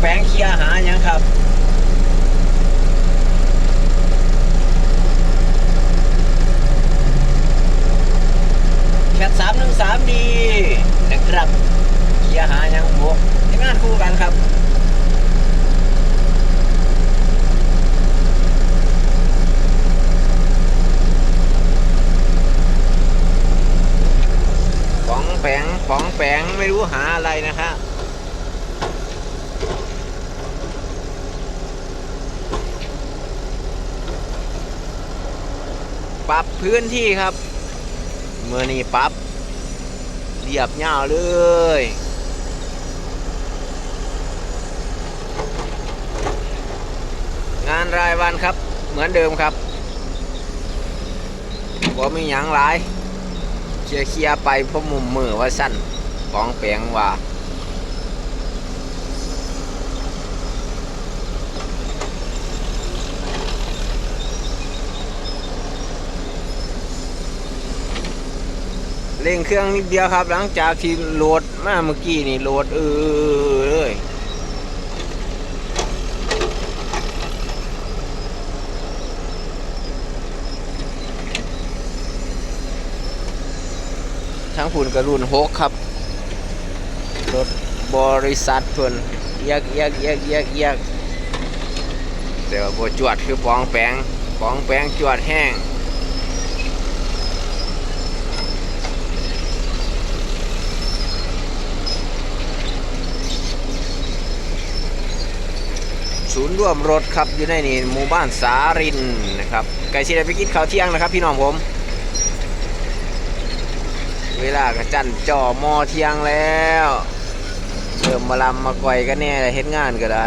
แปงเคลียร์หาหยังครับแคทสามหนึ่งสามดีนะครับเคลียร์หาหยังบวกทีมงานคู่กันครับป๋องแปงป๋องแปงไม่รู้หาอะไรนะฮะ ปรับพื้นที่ครับ เมื่อนี้ปรับเรียบเงาเลยงานรายวันครับ เหมือนเดิมครับก็มีหยังหลายเคลียร์เคลียร์ไปเพราะมุมมือว่าสั้นกองแปลงว่า เร่งเครื่องนิดเดียวครับ หลังจากที่โหลดมาเมื่อกี้นี่โหลดเออเลยทั้งผุนกระรุนหกครับรถบริษัทเพิ่นเอียกเอียกแยกเอียกเอียว่าบ่จวดคือปองแปงปองแปงจวดแห้ง ศูนย์ร่วมรถครับอยู่ในนี่หมู่บ้านสารินนะครับไก่ชีได้ไปกินข้าวเที่ยงนะครับ พี่น้องผม เวลากระจันจ่อมอเที่ยงแล้วเริ่มมาลำมาก่อยกันแน่เห็นงานก็ได้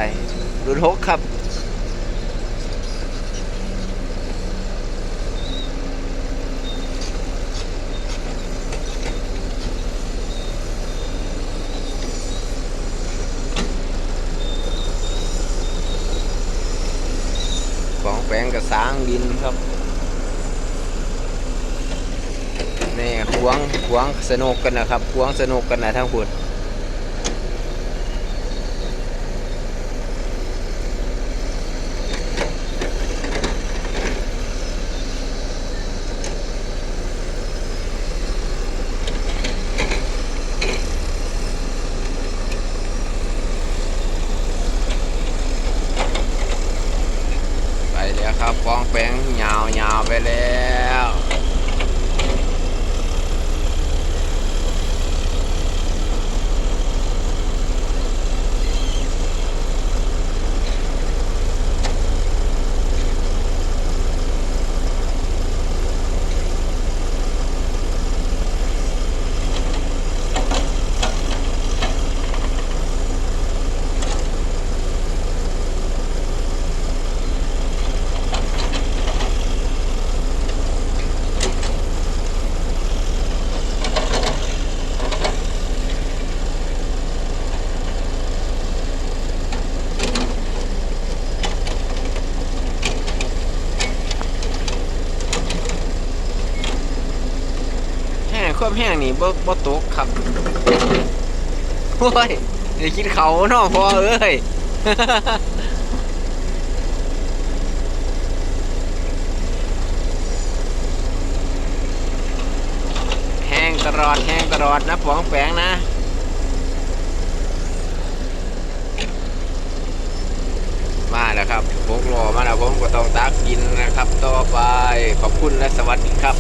รุ่นหกครับ ปลงกระสางดินครับนี่ขวางขวางสนุกกันนะครับขวางสนุกกันนะทั้งหมด ครับกองแปงยาวยาวๆไปแล้ว ควบแห้งนี่บ่บ่ตกครับโอ้ยเดี๋ยวกินเขาเนาะพอเอ้ยแห้งตลอดแห้งตลอดนะปองแปงนะมาแล้วครับพกรอมาแล้วผมก็ต้องตักกินนะครับ ต่อไปขอบคุณและสวัสดีครับ